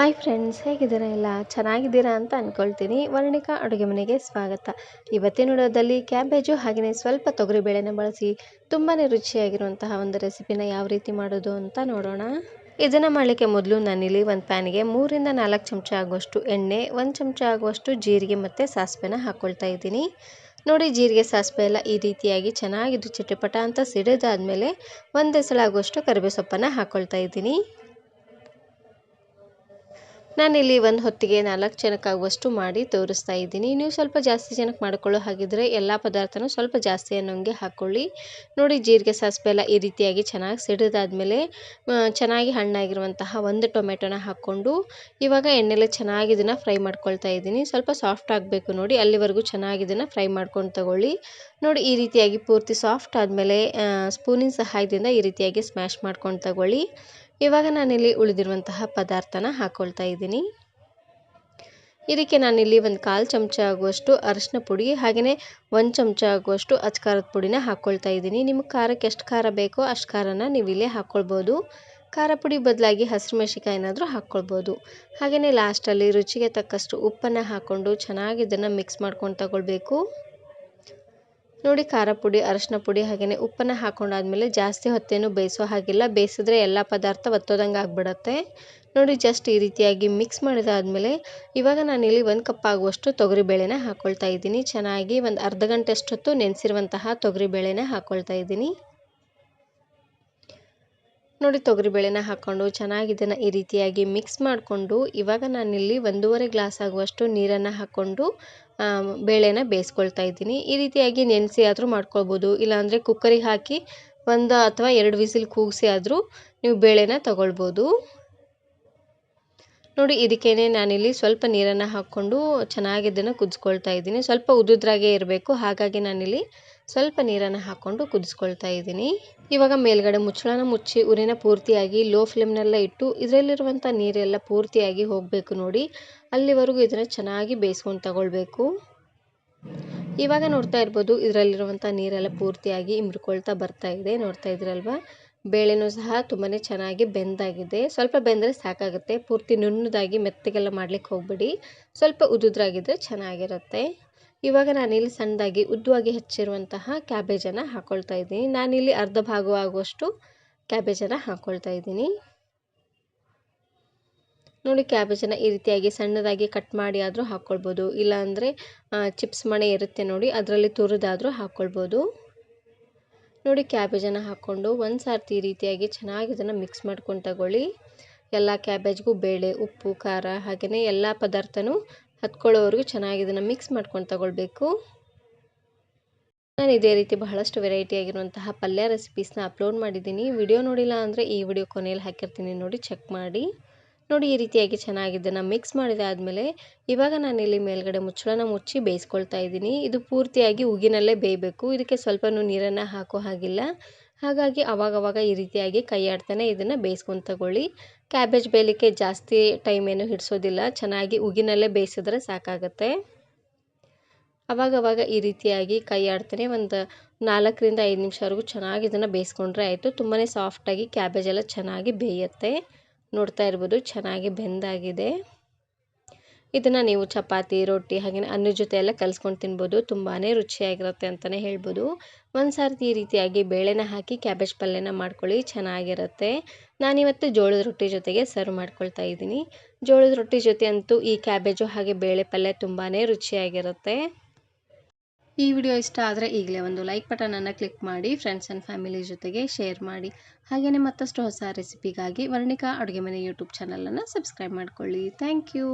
Hi friends ಹೇಗಿದ್ದೀರಾ ಎಲ್ಲ? ಚೆನ್ನಾಗಿದ್ದೀರಾ ಅಂತ ಅಂದ್ಕೊಳ್ತೀನಿ ವರ್ಣಿಕಾ ಅಡುಗೆ ಮನೆಗೆ ಸ್ವಾಗತ. ಇವತ್ತಿನ ವಿಡಿಯೋದಲ್ಲಿ ಕ್ಯಾಬೇಜು ಹಾಗೆಯೇ ಸ್ವಲ್ಪ ತೊಗರಿಬೇಳೆನ ಬಳಸಿ ತುಂಬಾ ರುಚಿಯಾಗಿರುವಂತಹ ಒಂದು ರೆಸಿಪಿನ ಯಾವ ರೀತಿ ಮಾಡೋದು ಅಂತ ನೋಡೋಣ. ಇದನ್ನು ಮಾಡಲಿಕ್ಕೆ ಮೊದಲು ನಾನಿಲ್ಲಿ ಒಂದು ಪ್ಯಾನ್ಗೆ ಮೂರಿಂದ ನಾಲ್ಕು ಚಮಚ ಆಗುವಷ್ಟು ಎಣ್ಣೆ, ಒಂದು ಚಮಚ ಆಗುವಷ್ಟು ಜೀರಿಗೆ ಮತ್ತು ಸಾಸಿವೆನ ಹಾಕ್ಕೊಳ್ತಾ ಇದ್ದೀನಿ. ನೋಡಿ ಜೀರಿಗೆ, ಸಾಸಿವೆ ಎಲ್ಲ ಈ ರೀತಿಯಾಗಿ ಚೆನ್ನಾಗಿದ್ದು ಚಿಟಪಟ ಅಂತ ಸಿಡಿದಾದ್ಮೇಲೆ ಒಂದು ಎಸಳಾಗುವಷ್ಟು ಕರಿಬೇವು ಸೊಪ್ಪನ್ನು ಹಾಕ್ಕೊಳ್ತಾ ಇದ್ದೀನಿ. ನಾನಿಲ್ಲಿ ಒಂದು ಹೊತ್ತಿಗೆ ನಾಲ್ಕು ಜನಕ್ಕಾಗುವಷ್ಟು ಮಾಡಿ ತೋರಿಸ್ತಾ ಇದ್ದೀನಿ. ನೀವು ಸ್ವಲ್ಪ ಜಾಸ್ತಿ ಜನಕ್ಕೆ ಮಾಡ್ಕೊಳ್ಳೋ ಹಾಗಿದ್ರೆ ಎಲ್ಲ ಪದಾರ್ಥನೂ ಸ್ವಲ್ಪ ಜಾಸ್ತಿ ಅನ್ನೋಂಗೆ ಹಾಕ್ಕೊಳ್ಳಿ ನೋಡಿ, ಜೀರಿಗೆ ಸಾಸಿವೆ ಎಲ್ಲ ಈ ರೀತಿಯಾಗಿ ಚೆನ್ನಾಗಿ ಸಿಡಿದಾದ್ಮೇಲೆ ಚೆನ್ನಾಗಿ ಹಣ್ಣಾಗಿರುವಂತಹ ಒಂದು ಟೊಮೆಟೊನ ಹಾಕ್ಕೊಂಡು ಇವಾಗ ಎಣ್ಣೆಲೆ ಚೆನ್ನಾಗಿ ಇದನ್ನು ಫ್ರೈ ಮಾಡ್ಕೊಳ್ತಾ ಇದ್ದೀನಿ. ಸ್ವಲ್ಪ ಸಾಫ್ಟ್ ಆಗಬೇಕು ನೋಡಿ, ಅಲ್ಲಿವರೆಗೂ ಚೆನ್ನಾಗಿ ಇದನ್ನು ಫ್ರೈ ಮಾಡ್ಕೊಂಡು ತಗೊಳ್ಳಿ. ನೋಡಿ, ಈ ರೀತಿಯಾಗಿ ಪೂರ್ತಿ ಸಾಫ್ಟ್ ಆದಮೇಲೆ ಸ್ಪೂನಿನ ಸಹಾಯದಿಂದ ಈ ರೀತಿಯಾಗಿ ಸ್ಮ್ಯಾಶ್ ಮಾಡ್ಕೊಂಡು ತಗೊಳ್ಳಿ. ಇವಾಗ ನಾನಿಲ್ಲಿ ಉಳಿದಿರುವಂತಹ ಪದಾರ್ಥನ ಹಾಕ್ಕೊಳ್ತಾ ಇದ್ದೀನಿ. ಇದಕ್ಕೆ ನಾನಿಲ್ಲಿ ಒಂದು ಕಾಲು ಚಮಚ ಆಗುವಷ್ಟು ಅರಿಶಿನ ಪುಡಿ, ಹಾಗೆಯೇ ಒಂದು ಚಮಚ ಆಗುವಷ್ಟು ಅಚ್ಕಾರದ ಪುಡಿನ ಹಾಕ್ಕೊಳ್ತಾ ಇದ್ದೀನಿ. ನಿಮಗೆ ಖಾರಕ್ಕೆ ಎಷ್ಟು ಖಾರ ಬೇಕೋ ಅಷ್ಟು ಖಾರನ ನೀವು ಹಾಕ್ಕೊಳ್ಬೋದು ಖಾರ ಪುಡಿ ಬದಲಾಗಿ ಹಸಿರು ಮೆಣಸಿಕಾಯಿನಾದರೂ ಹಾಕ್ಕೊಳ್ಬೋದು ಹಾಗೆಯೇ ಲಾಸ್ಟಲ್ಲಿ ರುಚಿಗೆ ತಕ್ಕಷ್ಟು ಉಪ್ಪನ್ನು ಹಾಕ್ಕೊಂಡು ಚೆನ್ನಾಗಿ ಇದನ್ನು ಮಿಕ್ಸ್ ಮಾಡ್ಕೊಂಡು ತಗೊಳ್ಬೇಕು. ನೋಡಿ ಖಾರ ಪುಡಿ, ಅರಶಿನ ಪುಡಿ ಹಾಗೆಯೇ ಉಪ್ಪನ್ನು ಹಾಕೊಂಡಾದ್ಮೇಲೆ ಜಾಸ್ತಿ ಹೊತ್ತೇನು ಬೇಯಿಸೋ ಹಾಗಿಲ್ಲ. ಬೇಯಿಸಿದ್ರೆ ಎಲ್ಲ ಪದಾರ್ಥ ಒತ್ತೋದಂಗೆ ಆಗಿಬಿಡತ್ತೆ. ನೋಡಿ ಜಸ್ಟ್ ಈ ರೀತಿಯಾಗಿ ಮಿಕ್ಸ್ ಮಾಡಿದಾದ್ಮೇಲೆ ಇವಾಗ ನಾನಿಲ್ಲಿ ಒಂದು ಕಪ್ ಆಗುವಷ್ಟು ತೊಗರಿಬೇಳೆನ ಹಾಕ್ಕೊಳ್ತಾ ಇದ್ದೀನಿ. ಚೆನ್ನಾಗಿ ಒಂದು ಅರ್ಧ ಗಂಟೆ ಅಷ್ಟೊತ್ತು ನೆನೆಸಿರುವಂತಹ ತೊಗರಿಬೇಳೆನ ಹಾಕ್ಕೊಳ್ತಾ ಇದ್ದೀನಿ. ನೋಡಿ ತೊಗರಿಬೇಳೆನ ಹಾಕ್ಕೊಂಡು ಚೆನ್ನಾಗಿ ಇದನ್ನು ಈ ರೀತಿಯಾಗಿ ಮಿಕ್ಸ್ ಮಾಡಿಕೊಂಡು ಇವಾಗ ನಾನಿಲ್ಲಿ ಒಂದೂವರೆ ಗ್ಲಾಸ್ ಆಗುವಷ್ಟು ನೀರನ್ನು ಹಾಕ್ಕೊಂಡು ಬೇಳೆನ ಬೇಯಿಸ್ಕೊಳ್ತಾ ಇದ್ದೀನಿ. ಈ ರೀತಿಯಾಗಿ ನೆನೆಸಿ ಆದರೂ ಮಾಡ್ಕೊಳ್ಬೋದು. ಇಲ್ಲಾಂದರೆ ಕುಕ್ಕರಿಗೆ ಹಾಕಿ ಒಂದು ಅಥವಾ ಎರಡು ವಿಸಿಲ್ ಕೂಗಿಸಿ ಆದರೂ ನೀವು ಬೇಳೆನ ತಗೊಳ್ಬೋದು. ನೋಡಿ, ಇದಕ್ಕೇನೆ ನಾನಿಲ್ಲಿ ಸ್ವಲ್ಪ ನೀರನ್ನು ಹಾಕ್ಕೊಂಡು ಚೆನ್ನಾಗಿ ಇದನ್ನು ಕುದಿಸ್ಕೊಳ್ತಾ ಇದ್ದೀನಿ. ಸ್ವಲ್ಪ ಉದುದ್ರಾಗೆ ಇರಬೇಕು. ಹಾಗಾಗಿ ನಾನಿಲ್ಲಿ ಸ್ವಲ್ಪ ನೀರನ್ನು ಹಾಕ್ಕೊಂಡು ಕುದಿಸ್ಕೊಳ್ತಾ ಇದ್ದೀನಿ. ಇವಾಗ ಮೇಲ್ಗಡೆ ಮುಚ್ಚಳನ ಮುಚ್ಚಿ ಉರಿನ ಪೂರ್ತಿಯಾಗಿ ಲೋ ಫ್ಲೇಮ್ನೆಲ್ಲ ಇಟ್ಟು ಇದರಲ್ಲಿರುವಂಥ ನೀರೆಲ್ಲ ಪೂರ್ತಿಯಾಗಿ ಹೋಗಬೇಕು ನೋಡಿ. ಅಲ್ಲಿವರೆಗೂ ಇದನ್ನು ಚೆನ್ನಾಗಿ ಬೇಯಿಸ್ಕೊಂಡು ತಗೊಳ್ಬೇಕು. ಇವಾಗ ನೋಡ್ತಾ ಇರ್ಬೋದು ಇದರಲ್ಲಿರುವಂಥ ನೀರೆಲ್ಲ ಪೂರ್ತಿಯಾಗಿ ಇಮ್ರಿಕೊಳ್ತಾ ಬರ್ತಾ ಇದೆ. ನೋಡ್ತಾ ಇದ್ರಲ್ವಾ? ಬೇಳೆನೂ ಸಹ ತುಂಬಾ ಚೆನ್ನಾಗಿ ಬೆಂದಾಗಿದೆ. ಸ್ವಲ್ಪ ಬೆಂದರೆ ಸಾಕಾಗುತ್ತೆ. ಪೂರ್ತಿ ನುಣ್ಣದಾಗಿ ಮೆತ್ತಗೆಲ್ಲ ಮಾಡ್ಲಿಕ್ಕೆ ಹೋಗಬೇಡಿ. ಸ್ವಲ್ಪ ಉದುದ್ರಾಗಿದ್ದರೆ ಚೆನ್ನಾಗಿರುತ್ತೆ. ಇವಾಗ ನಾನಿಲ್ಲಿ ಸಣ್ಣದಾಗಿ ಉದ್ದವಾಗಿ ಹೆಚ್ಚಿರುವಂತಹ ಕ್ಯಾಬೇಜನ್ನು ಹಾಕ್ಕೊಳ್ತಾ ಇದ್ದೀನಿ. ನಾನಿಲ್ಲಿ ಅರ್ಧ ಭಾಗವಾಗುವಷ್ಟು ಕ್ಯಾಬೇಜನ್ನು ಹಾಕ್ಕೊಳ್ತಾ ಇದ್ದೀನಿ. ನೋಡಿ, ಕ್ಯಾಬೇಜನ್ನು ಈ ರೀತಿಯಾಗಿ ಸಣ್ಣದಾಗಿ ಕಟ್ ಮಾಡಿ ಆದರೂ ಹಾಕ್ಕೊಳ್ಬೋದು ಇಲ್ಲಾಂದರೆ ಚಿಪ್ಸ್ ಮಣೆ ಇರುತ್ತೆ ನೋಡಿ, ಅದರಲ್ಲಿ ತುರಿದಾದರೂ ಹಾಕ್ಕೊಳ್ಬೋದು ನೋಡಿ, ಕ್ಯಾಬೇಜನ್ನು ಹಾಕ್ಕೊಂಡು ಒಂದು ಸಾರ್ತಿ ಈ ರೀತಿಯಾಗಿ ಚೆನ್ನಾಗಿ ಇದನ್ನು ಮಿಕ್ಸ್ ಮಾಡ್ಕೊಂಡು ತಗೊಳ್ಳಿ. ಎಲ್ಲ ಕ್ಯಾಬೇಜ್ಗೂ ಬೇಳೆ, ಉಪ್ಪು, ಖಾರ ಹಾಗೆಯೇ ಎಲ್ಲ ಪದಾರ್ಥನೂ ಹತ್ಕೊಳ್ಳೋವರೆಗೂ ಚೆನ್ನಾಗಿ ಇದನ್ನು ಮಿಕ್ಸ್ ಮಾಡ್ಕೊಂಡು ತಗೊಳ್ಬೇಕು. ನಾನು ಇದೇ ರೀತಿ ಬಹಳಷ್ಟು ವೆರೈಟಿ ಆಗಿರುವಂತಹ ಪಲ್ಯ ರೆಸಿಪೀಸ್ನ ಅಪ್ಲೋಡ್ ಮಾಡಿದ್ದೀನಿ. ವಿಡಿಯೋ ನೋಡಿಲ್ಲ ಅಂದರೆ ಈ ವಿಡಿಯೋ ಕೊನೆಯಲ್ಲಿ ಹಾಕಿರ್ತೀನಿ ನೋಡಿ ಚೆಕ್ ಮಾಡಿ. ನೋಡಿ, ಈ ರೀತಿಯಾಗಿ ಚೆನ್ನಾಗಿದ್ದನ್ನು ಮಿಕ್ಸ್ ಮಾಡಿದಾದಮೇಲೆ ಇವಾಗ ಇಲ್ಲಿ ಮೇಲ್ಗಡೆ ಮುಚ್ಚಳನ ಮುಚ್ಚಿ ಬೇಯಿಸ್ಕೊಳ್ತಾ ಇದ್ದೀನಿ. ಇದು ಪೂರ್ತಿಯಾಗಿ ಉಗಿನಲ್ಲೇ ಬೇಯಬೇಕು. ಇದಕ್ಕೆ ಸ್ವಲ್ಪನೂ ನೀರನ್ನು ಹಾಕೋ ಹಾಗಿಲ್ಲ. ಹಾಗಾಗಿ ಅವಾಗವಾಗ ಈ ರೀತಿಯಾಗಿ ಕೈ ಆಡ್ತಾನೆ ಇದನ್ನು ಬೇಯಿಸ್ಕೊಂಡು ತಗೊಳ್ಳಿ. ಕ್ಯಾಬೇಜ್ ಬೇಯಲಿಕ್ಕೆ ಜಾಸ್ತಿ ಟೈಮ್ ಏನು ಹಿಡಿಸೋದಿಲ್ಲ. ಚೆನ್ನಾಗಿ ಉಗಿನಲ್ಲೇ ಬೇಯಿಸಿದ್ರೆ ಸಾಕಾಗತ್ತೆ. ಅವಾಗವಾಗ ಈ ರೀತಿಯಾಗಿ ಕೈ ಆಡ್ತಾನೆ ಒಂದು ನಾಲ್ಕರಿಂದ ಐದು ನಿಮಿಷವರೆಗೂ ಚೆನ್ನಾಗಿ ಇದನ್ನು ಬೇಯಿಸ್ಕೊಂಡ್ರೆ ಆಯಿತು. ತುಂಬಾ ಸಾಫ್ಟಾಗಿ ಕ್ಯಾಬೇಜ್ ಎಲ್ಲ ಚೆನ್ನಾಗಿ ಬೇಯುತ್ತೆ. ನೋಡ್ತಾ ಇರ್ಬೋದು. ಚೆನ್ನಾಗಿ ಬೆಂದಾಗಿದೆ. ಇದನ್ನು ನೀವು ಚಪಾತಿ, ರೊಟ್ಟಿ ಹಾಗೆ ಅನ್ನ ಜೊತೆ ಎಲ್ಲ ಕಲಸ್ಕೊಂಡು ತಿನ್ಬೋದು. ತುಂಬಾ ರುಚಿಯಾಗಿರುತ್ತೆ ಅಂತಲೇ ಹೇಳ್ಬೋದು. ಒಂದು ಸರ್ತಿ ಈ ರೀತಿಯಾಗಿ ಬೇಳೆನ ಹಾಕಿ ಕ್ಯಾಬೇಜ್ ಪಲ್ಯನ ಮಾಡ್ಕೊಳ್ಳಿ, ಚೆನ್ನಾಗಿರುತ್ತೆ. ನಾನಿವತ್ತು ಜೋಳದ ರೊಟ್ಟಿ ಜೊತೆಗೆ ಸರ್ವ್ ಮಾಡ್ಕೊಳ್ತಾ ಇದ್ದೀನಿ. ಜೋಳದ ರೊಟ್ಟಿ ಜೊತೆ ಅಂತೂ ಈ ಕ್ಯಾಬೇಜು ಹಾಗೆ ಬೇಳೆ ಪಲ್ಯ ತುಂಬಾ ರುಚಿಯಾಗಿರುತ್ತೆ. ಈ ವಿಡಿಯೋ ಇಷ್ಟ ಆದರೆ ಈಗಲೇ ಒಂದು ಲೈಕ್ ಬಟನನ್ನು ಕ್ಲಿಕ್ ಮಾಡಿ, ಫ್ರೆಂಡ್ಸ್ ಆ್ಯಂಡ್ ಫ್ಯಾಮಿಲಿ ಜೊತೆಗೆ ಶೇರ್ ಮಾಡಿ. ಹಾಗೆಯೇ ಮತ್ತಷ್ಟು ಹೊಸ ರೆಸಿಪಿಗಾಗಿ ವರ್ಣಿಕಾ ಅಡುಗೆ ಮನೆ ಯೂಟ್ಯೂಬ್ ಚಾನಲನ್ನು ಸಬ್ಸ್ಕ್ರೈಬ್ ಮಾಡ್ಕೊಳ್ಳಿ. Thank you.